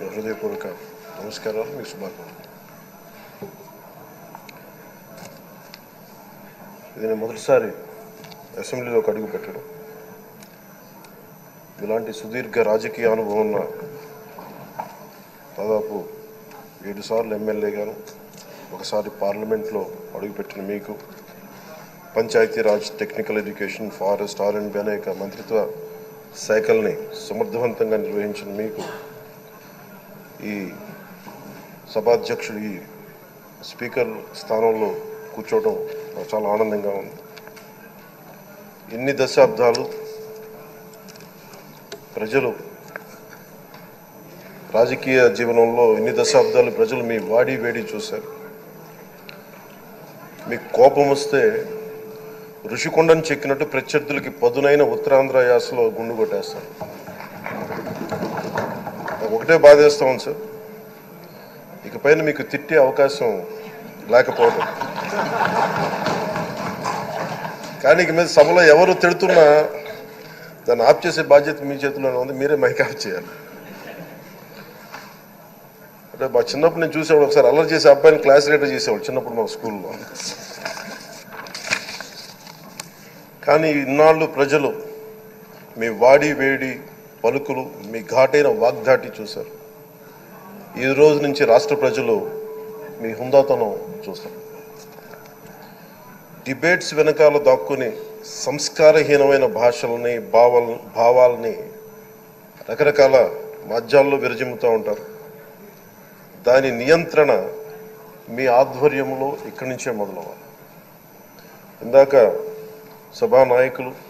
హృదయపూర్వక నమస్కారాలు మీకు శుభాకాంక్షలు. ఇది నేను మొదటిసారి అసెంబ్లీలోకి అడుగు పెట్టడం. ఇలాంటి సుదీర్ఘ రాజకీయ అనుభవం ఉన్న దాదాపు ఏడు సార్లు ఎమ్మెల్యేగాను ఒకసారి పార్లమెంట్లో అడుగుపెట్టిన మీకు Panchayati Raj technical education forest R and అనేక మంత్రిత్వ శాఖల్ని సమర్థవంతంగా నిర్వహించిన మీకు ఈ సభాధ్యక్షుడు ఈ స్పీకర్ స్థానంలో కూర్చోవడం నాకు చాలా ఆనందంగా ఉంది. ఇన్ని దశాబ్దాలు ప్రజలు రాజకీయ జీవనంలో ఇన్ని దశాబ్దాలు ప్రజలు మీ వాడి వేడి చూశారు. మీకు కోపం వస్తే ఋషికొండను చెక్కినట్టు ప్రత్యర్థులకి పదునైన ఉత్తరాంధ్ర యాసలో గుండు కొట్టేస్తారు. ఒకటే బాధేస్తూ ఉంది సార్ ఇకపైన మీకు తిట్టే అవకాశం లేకపోవడం కానీ ఇక మీద సభలో ఎవరు తిడుతున్నా దాన్ని ఆఫ్ చేసే బాధ్యత మీ చేతిలోనే ఉంది మీరే మైక్ ఆఫ్ చేయాలి. అంటే మా చిన్నప్పుడు నేను చూసేవాడు ఒకసారి అల్లరి చేసే అబ్బాయిని క్లాస్ లీడర్ చేసేవాడు చిన్నప్పుడు మా స్కూల్లో. కానీ ఇన్నాళ్ళు ప్రజలు మీ వాడి వేడి పలుకులు మీ ఘాటైన వాగ్ధాటి చూశారు. ఈ రోజు నుంచి రాష్ట్ర ప్రజలు మీ హుందాతనం చూస్తారు. డిబేట్స్ వెనకాల దాక్కుని సంస్కారహీనమైన భాషలని భావాల భావాల్ని రకరకాల మాధ్యాల్లో విరజిమ్ముతూ ఉంటారు. దాని నియంత్రణ మీ ఆధ్వర్యంలో ఇక్కడి నుంచే మొదలవ్వాలి. ఇందాక సభానాయకులు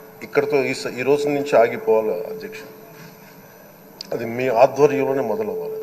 ఇక్కడతో ఈ స- ఈ రోజు నుంచి ఆగిపోవాలి అధ్యక్ష. అది మీ ఆధ్వర్యంలోనే మొదలవ్వాలి.